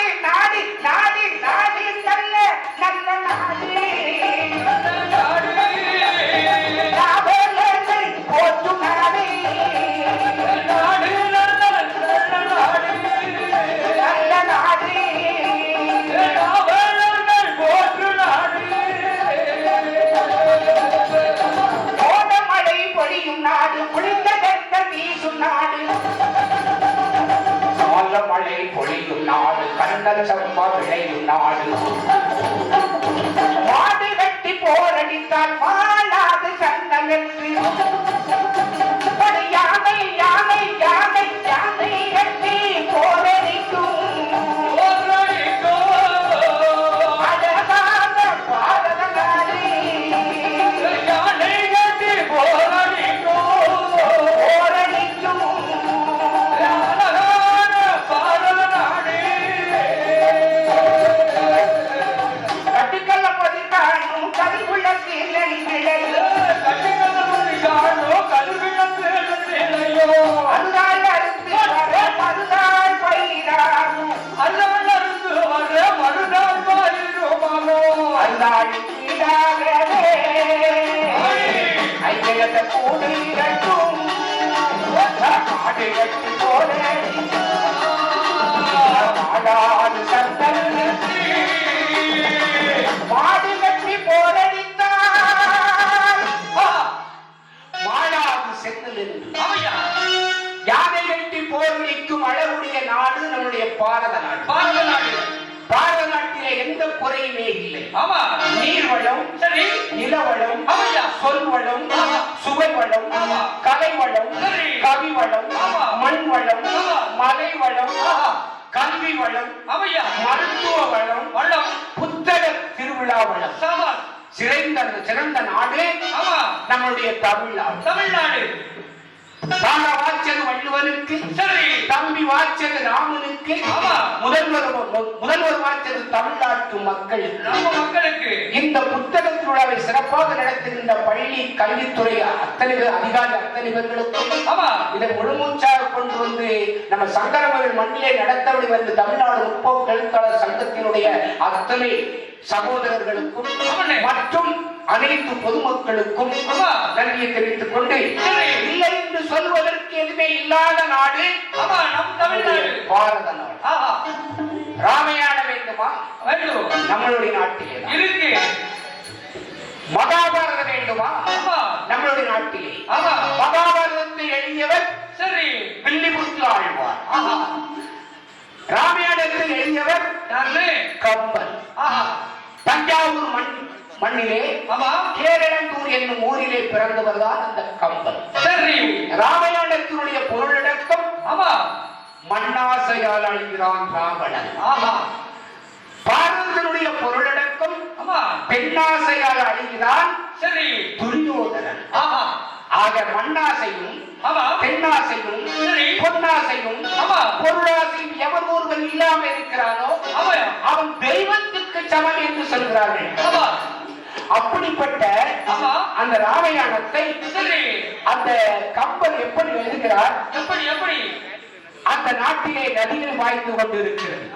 Okay, bye. போரடித்தால் மாளாது சங்கம் என்று. நாடு நம்முடைய பாரத நாடு பாரத நாட்டிலே எந்த குறையுமே இல்லை ஆமா நீர்வளம் சரி நிலவளம். சொல்வளம் ஆமா. சுவைவளம் ஆமா. கலைவளம் சரி. கவிவளம் ஆமா. மண்வளம் ஆமா. மலைவளம் ஆஹா. கல்வி வளம் அவையா மருத்துவ வளம் வள்ளம் புத்தக திருவிழா வளம் சிறந்த சிறந்த நாடு ஆமா நம்மளுடைய தமிழ்நாடு தமிழ்நாடு வாச்சது வள்ளுவனுக்கு சரி தம்பி வாச்சது ராமனுக்கு ஆமா. முதல்வர் முதல்வர் வாச்சது தமிழ்நாட்டு மக்களுக்கு இந்த புத்தக திருவிழாவை சிறப்பாக நடத்துகின்ற பள்ளி கல்வித்துறை அத்தனை அதிகாரி அத்தனை பேர்களுக்கும் ஆமா இதை முழுமூச்சாக கொண்டு வந்து நம்ம சங்கரமகள் மண்ணிலே வந்து தமிழ்நாடு முற்போக்கு எழுத்தாளர் சங்கத்தினுடைய அத்தனை சகோதரர்களுக்கும். மற்றும் அனைத்து பொதுமக்களுக்கும். நன்றியை தெரிவித்துக் கொண்டு. இல்லை என்று சொல்வதற்கு எதுவுமே இல்லாத நாடு. ஆமா நம் தமிழ்நாடு. பாரத நாடு. ராமையான வேண்டுமா? வேண்டும். நம்மளுடைய நாட்டிலே. இருக்கு. மகாபாரதம் வேண்டுமா? நம்மளுடைய நாட்டிலே. மகாபாரதத்தை எழுதியவர் சரி. வில்லிபுத்து ஆழ்வார். ஆஹா. ராமாயணத்தை எழுதியவர் யாரு கம்பன் ஆஹா தஞ்சாவூர் மண் மண்ணிலே ஆமா கேரளந்தூர் என்னும் ஊரிலே பிறந்தவர் தான் அந்த கம்பன். சரி. ராமாயணத்தினுடைய பொருளடக்கம் ஆமா. மண்ணாசையால் அழிகிறான் ராவணன். ஆஹா பாரதத்தினுடைய பொருளடக்கம் ஆமா. பெண்ணாசையால் அழிகிறான் சரி. துரியோதனன். ஆஹா ஆக மண்ணாசையும் ஆமா. பெண்ணாசையும். பொன்னாசையும் ஆமா. பொருளாசையும் எவன் ஒருவன் இல்லாம இருக்கிறானோ அவன் தெய்வத்துக்கு சமம் என்று சொல்கிறார்கள். ஆமா. அப்படிப்பட்ட ஆமா. அந்த ராமாயணத்தை அந்த கம்பன் எப்படி எழுதுகிறார்? எப்படி எப்படி? அந்த நாட்டிலே நதிகள் பாய்ந்து கொண்டிருக்கிறது.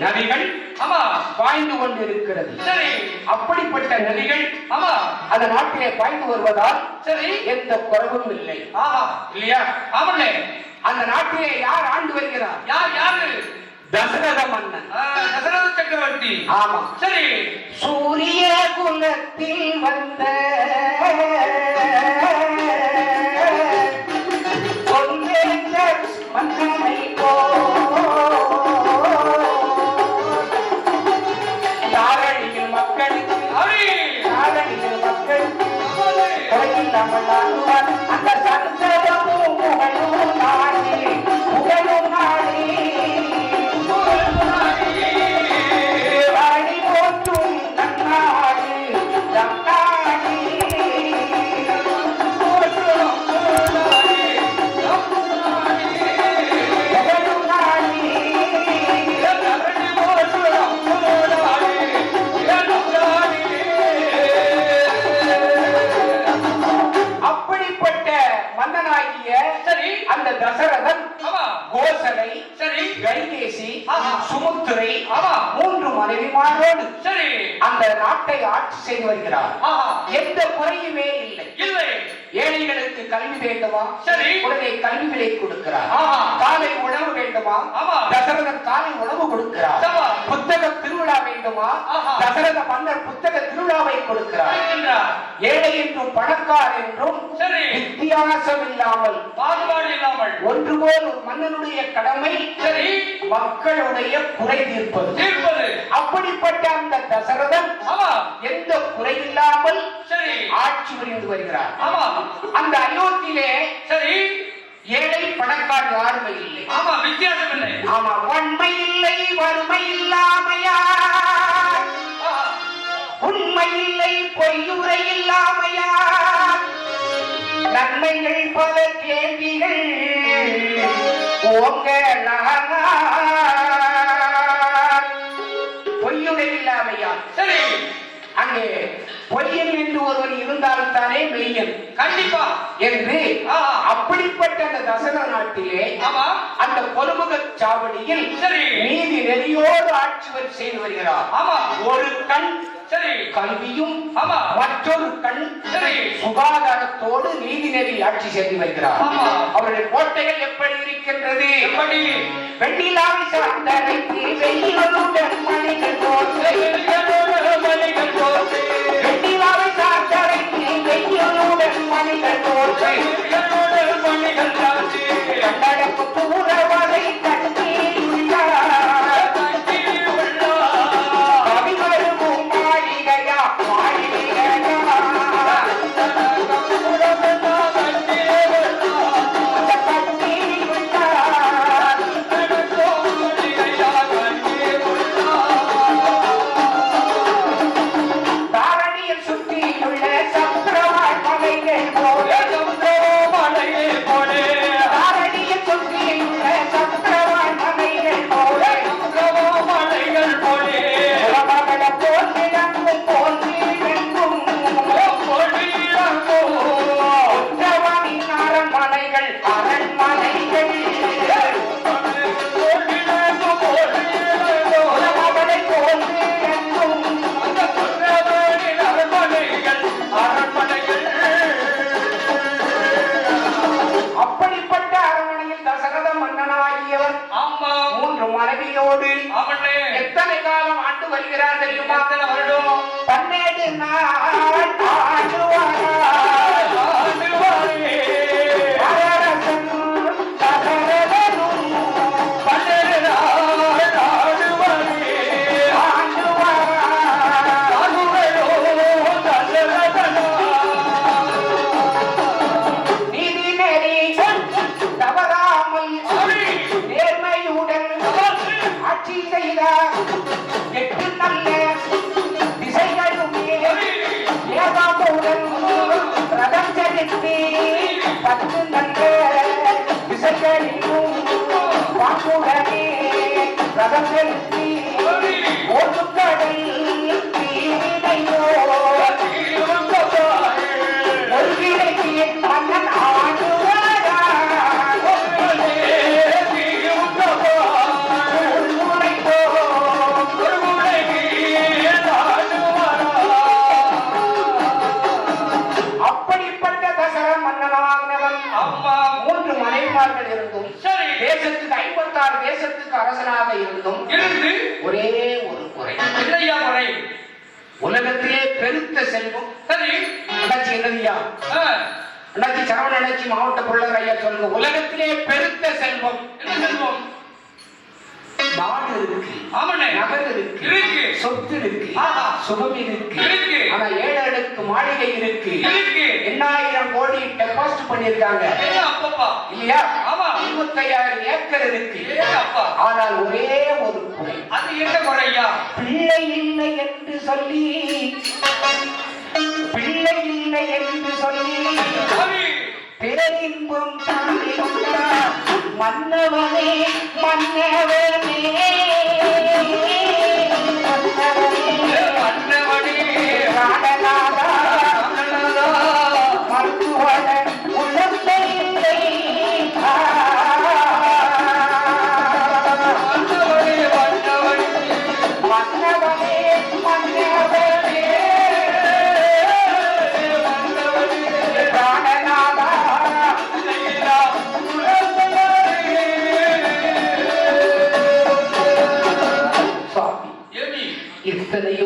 நதிகள் ஆமா. பாய்ந்து கொண்டிருக்கிறது. சரி. அப்படிப்பட்ட நதிகள் ஆமா. அந்த நாட்டிலே பாய்ந்து வருவதால் சரி. எந்த குறவும் இல்லை. ஆஹா. இல்லையா? ஆமண்ணே. அந்த நாட்டிலே யார் ஆண்டு வருகிறார்? யார் யாரு? தசரத மன்னன் தசரத சக்கரவர்த்தி. ஆமா. சரி. சூரிய குலத்தில் வந்த பாண்டிய சரி. அந்த தசரதன் கோசலை சரி. கைகேசி சுமுத்திரை மூன்று மனைவிமாரோடு சரி. அந்த நாட்டை ஆட்சி செய்து வருகிறார். எந்த குறையுமே இல்லை. இல்லை. ஏழைகளுக்கு கல்வி வேண்டுமா? சரி. உடனே கல்வி விலை கொடுக்கிறார். ஆஹா. காலை உணவு வேண்டுமா? ஆமா. தசரதன் காலை உணவு கொடுக்கிறார். புத்தக திருவிழா வேண்டுமா. தசரத மன்னர் புத்தக திருவிழாவை கொடுக்கிறார். ஏழை என்றும் பணக்கார் என்றும் வித்தியாசம் இல்லாமல் பாகுபாடு இல்லாமல் ஒன்று போல் ஒரு மன்னனுடைய கடமை சரி. மக்களுடைய குறை தீர்ப்பது. தீர்ப்பது. அப்படிப்பட்ட அந்த தசரதன் ஆமா. எந்த குறையில்லாமல் சரி. ஆட்சி புரிந்து வருகிறார். ஆமா. அந்த அயோத்தியிலே சரி. ஏழை பணக்கார் யாருமே இல்லை. ஆமா வித்தியாசம் இல்லை. ஆமா வன்மை இல்லை வறுமை இல்லாமையா. உண்மை இல்லை பொய்யுரை இல்லாமையா நன்மைகள் பல கேள்விகள் பொய்யுரை இல்லாமையா சரி. அங்கே பொய்யன் என்று ஒருவன் இருந்தால்தானே மெய்யன் கண்டிப்பா என்று. அப்படிப்பட்ட அந்த தசர நாட்டிலே அந்த பொறுமுக சாவடியில். நீதி நெறியோடு ஆட்சி செய்து வருகிறார் ஆமா ஒரு கண் சரி கல்வியும் ஆமா மற்றொரு கண் சரி சுகாதாரத்தோடு நீதி நெறி ஆட்சி செய்து வருகிறார். ஆமா. அவருடைய கோட்டைகள் எப்படி இருக்கின்றது? எப்படி? வெண்ணிலாவை சார்ந்தரைக்கு வெயிலுடன் மணிகள் போன்று மணிகள் வெண்ணிலாவை தெரியுமா எத்தனை வருடம். பன்னெண்டு நாள். ரதம் செலுத்தி ஓட்டுக்கடல் தீவினையோ ஒரே ஒரு குறை. இல்லையா முறை உலகத்திலே பெருத்த செல்வம். சரி. அண்ணாச்சி என்னதுயா அண்ணாச்சி சரவண அண்ணாச்சி மாவட்ட பொருளாதார ஐயா சொல்லுங்க. உலகத்திலே பெருத்த செல்வம். என்ன செல்வம்? நாடு இருக்கு ஆமனே நகர் இருக்கு. இருக்கு. சொத்து இருக்கு ஆஹா. சுகம் இருக்கு. இருக்கு. ஆனா ஏழைகளுக்கு மாளிகை இருக்கு. இருக்கு. எண்ணாயிரம் கோடி டெபாசிட் பண்ணிருக்காங்க இல்லையா? ஆமா. இருபத்தையாயிரம் ஏக்கர் இருக்கு. ஆனால் ஒரே ஒரு குறை. அது என்ன குறையா? பிள்ளை இல்லை என்று சொல்லி பிள்ளை இல்லை என்று சொல்லி பேரின்பம் மன்னவனே. மன்னவனே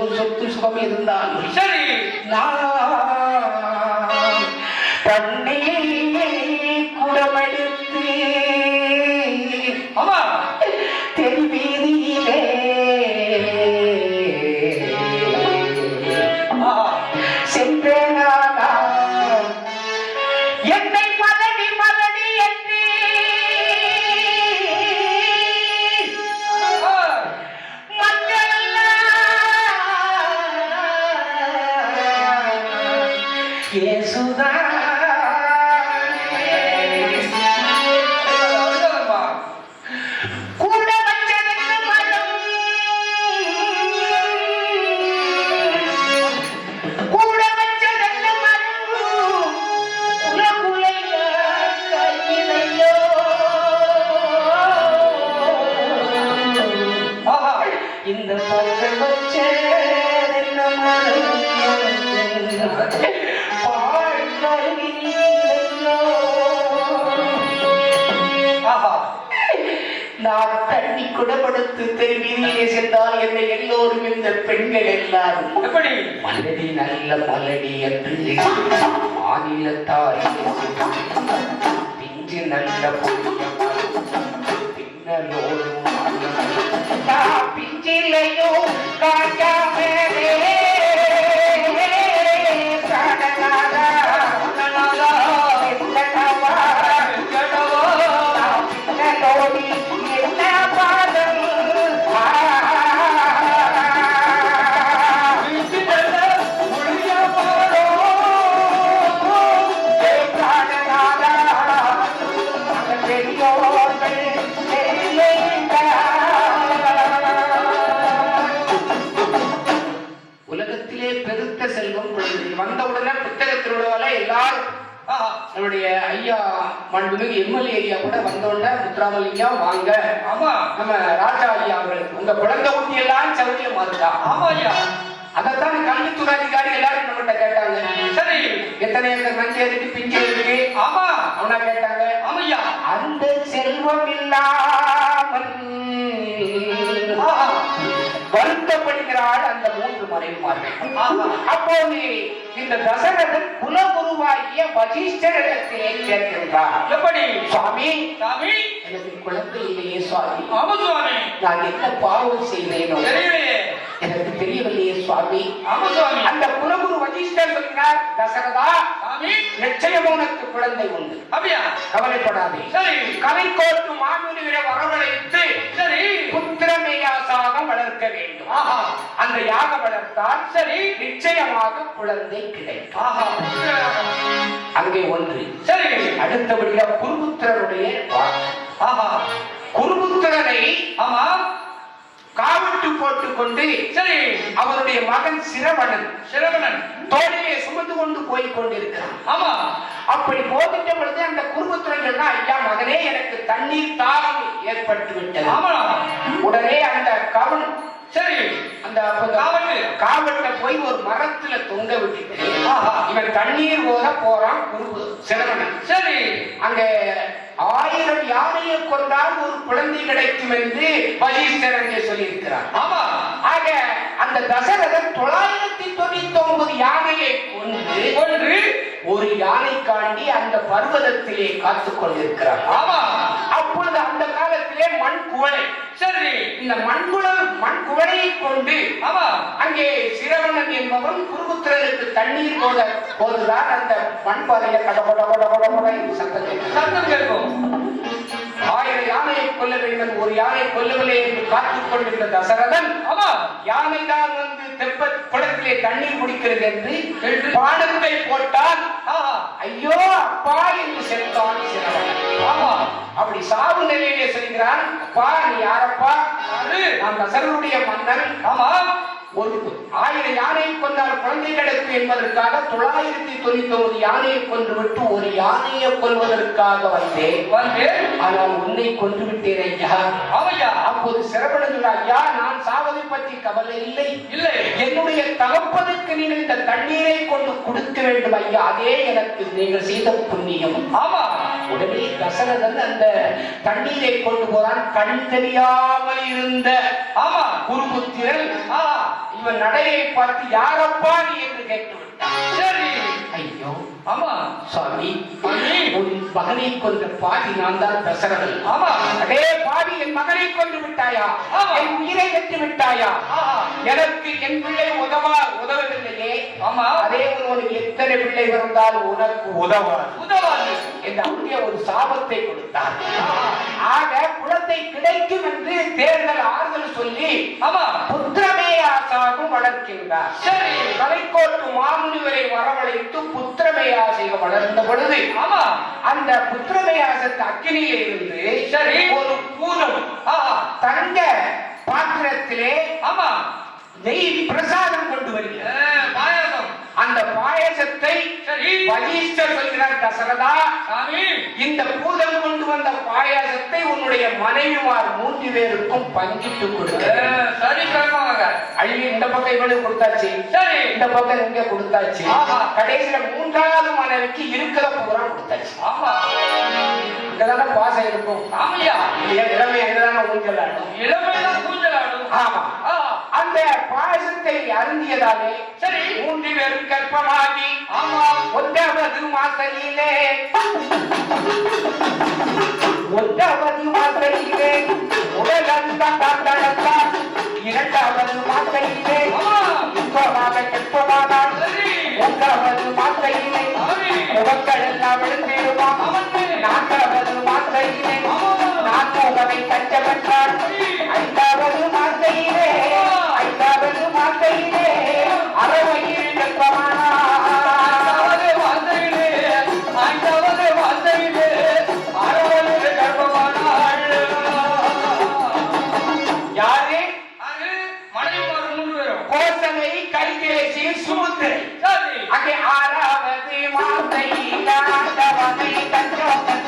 எத்தனையோ சொத்து சுகம் இருந்தாலும் சரி நான் பண்ணி சென்றால் என்னை எல்லோரும் இந்த பெண்கள் எல்லாரும். எப்படி? மலடி நல்ல மலடி என்று மாநிலத்தாரே பிஞ்சு நல்ல பின்னலோடு பிஞ்சிலையோ காட்டாமே பிராணநாதா மாண்புமிகு எம்எல்ஏ ஐயா கூட வந்தோடனே முத்துராமலிங்கா வாங்க. ஆமா. நம்ம ராஜா ஐயா அவர்கள் உங்க குழந்தை ஊட்டி எல்லாம் சௌரியமா இருக்கா ஆமா ஐயா. அதைத்தான் கல்வித்துறை அதிகாரி எல்லாரும் நம்மகிட்ட கேட்டாங்க. சரி. எத்தனை ஏக்கர் நஞ்சு இருக்கு பிஞ்சு இருக்கு ஆமா. அவனா கேட்டாங்க. ஆமையா அந்த செல்வம் இல்லாமல் வருத்தப்படுகிறாள் அந்த மூன்று அப்போது இந்த தசரதன் குலகுருவாகிய வசிஷ்டரிடத்திலே கேட்கின்றார். எப்படி? சுவாமி சாமி எனக்கு குழந்தை இல்லையே சுவாமி. ஆமா சுவாமி. நான் என்ன பாவம் செய்தேனோ எனக்கு தெரியவில்லையே சுவாமி. ஆமா சுவாமி. அந்த குலகுரு வசிஷ்டர் சொல்கிறார் தசரதா சாமி நிச்சயம் உனக்கு குழந்தை உண்டு. அப்படியா? கவலைப்படாதே. சரி. கலைக்கோட்டு மாமுனிவரை வரவழைத்து சரி. புத்திரமேயாசாக வளர்க்க வேண்டும். ஆஹா. அந்த யாக வளர்த்தால் சரி நிச்சயமாக குழந்தை கிடைக்கும். ஆஹா. அங்கே ஒன்று. சரி. அடுத்தபடியாக ஆஹா. குருபுத்திரனை ஆமா காவட்டு போட்டுக் கொண்டு சரி. அவருடைய மகன் சிரவணன் சிரவணன். தோளிலே சுமந்து கொண்டு போய் கொண்டிருக்கிறான். ஆமா. அப்படி போகின்ற பொழுது அந்த சொன்னா ஐயா மகனே எனக்கு தண்ணீர் தாகம் ஏற்பட்டு விட்டது. ஆமா. உடனே அந்த கவன் சரி. அந்த காவட்டு. காவட்ட போய் ஒரு மரத்துல தொங்க ஆஹா. இவன் தண்ணீர் போத போறான் குருபு சிரவணன் சரி. அங்க ஆயிரம் யானையை கொண்டால் ஒரு குழந்தை கிடைக்கும் என்று அங்கே சொல்லியிருக்கிறார் ஆமா ஆக அந்த தசரதன் தொள்ளாயிரத்தி தொண்ணூத்தி ஒன்பது யானையை கொண்டு ஒன்று ஒரு யானை காண்டி அந்த பர்வதத்திலே காத்துக் கொண்டிருக்கிறார் ஆமா அப்பொழுது அந்த காலத்திலே மண் குவளை சரி இந்த மண்குழல் மண் குவளையை கொண்டு ஆமா அங்கே சிரவணன் என்பவன் குருபுத்திரனுக்கு தண்ணீர் போத போதுதான் அந்த மண்பாதைய கட கொட கொட கொட கொட என்று சத்தம் கேட்கிறது. சத்தம் கேட்கும் ஆயிரம் யானையை கொல்ல வேண்டும் ஒரு யானை கொல்லவில்லை என்று காத்துக் கொண்டிருந்த தசரதன் யானை தான் வந்து தெப்ப குளத்திலே தண்ணீர் குடிக்கிறது என்று பானத்தை போட்டால் ஆஹா ஐயோ அப்பா என்று சிரவணன் ஆமா. அப்படி சாவு நிலையிலே செல்கிறான். அப்பா நீ யாரப்பா? யாரு? நான் தசரனுடைய மன்னன். ஆமா. ஒரு ஆயிரம் யானையை கொண்டால் குழந்தை கிடைக்கும் என்பதற்காக தொள்ளாயிரத்தி தொண்ணூத்தி ஒன்பது யானையை கொன்று விட்டு ஒரு யானையை கொல்வதற்காக வந்தேன். வந்து ஆனால் உன்னை கொன்று விட்டேன் ஐயா. ஆமையா? அப்போது சிறப்படைந்துள்ள ஐயா நான் சாவதை பற்றி கவலை இல்லை. இல்லை. என்னுடைய தகப்பனுக்கு நீங்கள் இந்த தண்ணீரை கொண்டு கொடுக்க வேண்டும் ஐயா. அதே எனக்கு நீங்கள் செய்த புண்ணியம். ஆமா. உடனே தசரதன் அந்த தண்ணீரை கொண்டு போறான். கண் தெரியாமல் இருந்த ஆமா. குருபுத்திரன் ஆஹா இவன் நடையை பார்த்து யாரப்பா நீ என்று கேட்டு விட்டான் சரி. ஐயோ. ஆமா. உன் மகனை கொன்ற பாவி நான் தான் தசரதன். ஆமா. அடே பாவி என் மகனை கொன்று விட்டாயா. என் உயிரை வெற்றி விட்டாயா? எனக்கு என் பிள்ளை உதவா உதவவில்லையே. ஆமா. அதே உனக்கு எத்தனை பிள்ளை பிறந்தாலும் உனக்கு உதவாது. உதவாது. என்று அப்படியே ஒரு சாபத்தை கொடுத்தார். ஆக குழந்தை கிடைக்கும் என்று தேர்தல் ஆறுதல் சொல்லி ஆமா. ஆசாகும் வளர்க்கின்றார். சரி. கலைக்கோட்டு மாமுனிவரை வரவழைத்து புத்திரமே ஆசைக வளர்ந்த பொழுது ஆமா. அந்த புத்திரமயாசத்து அக்கினியில் இருந்து சரி. ஒரு பூதம் தங்க பாத்திரத்திலே ஆமா. நெய் பிரசாதம் கொண்டு வருகிறது. அந்த பாயசத்தை வசிஷ்டர் சொல்கிறார் தசரதா. இந்த பூதம் கொண்டு வந்த பாயாசத்தை உன்னுடைய மனைவிமார் மூன்று பேருக்கும் பங்கிட்டு கொடுக்க சரி அள்ளி இந்த பக்கம் இவனுக்கு கொடுத்தாச்சு. சரி. இந்த பக்கம் இங்க கொடுத்தாச்சு. கடைசியில மூன்றாவது மனைவிக்கு இருக்கிற பூரா கொடுத்தாச்சு. ஆமா இங்கதானே பாசம் இருக்கும். ஆமையா? இளமை எங்கதானே ஊஞ்சலாடும் இளமைதான் கூஞ்சலாடும் ஆமா. அந்த பாயசத்தை அருந்தியதாலே சரி. மூன்று பேரும் கற்பமாகி ஆமா ஒன்றாவது மாசையிலே ஒன்றாவது மாசையிலே உடலந்த காத்தளத்தான் இரண்டாவது மாசையிலே இன்பமாக கற்பமானாள் சரி. மூன்றாவது மாசையிலே முகங்கள் எல்லாம் ஆமாண்ணே. நான்காவது மாசையிலே ஆமா. நான்முகனை கஞ்சவென்றாள் Thank you.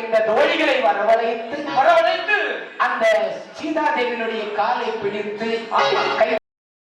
பார்க்கின்ற தோழிகளை வரவழைத்து வரவழைத்து அந்த சீதாதேவியினுடைய காலை பிடித்து